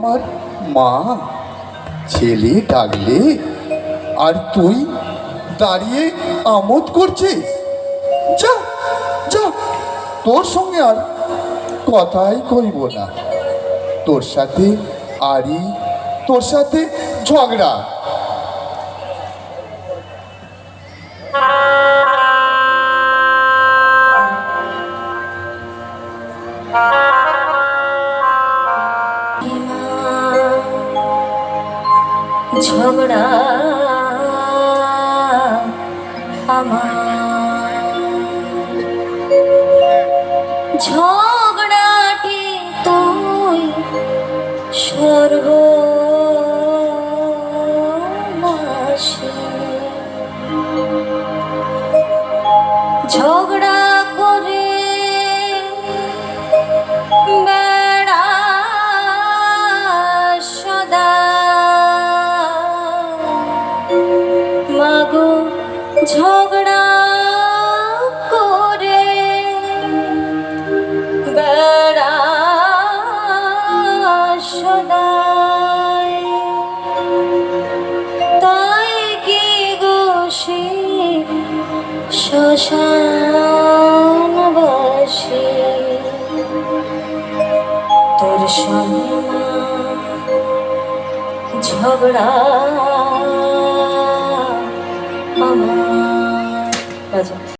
আমার মা। ছেলে ডাকলে, আর তুই দাঁড়িয়ে আমোদ করছিস? যা যা, তোর সঙ্গে আর কথাই কইব না। তোর সাথে আরি তোর সাথে ঝগড়া ঝগড়া আমার। ঝগড়াটি তুই সর্ব ঝগড়া ঝগড়া করে বেড়া সদাই তাই কি গোসি শ্মশানবাসী ঝগড়া 맞 아.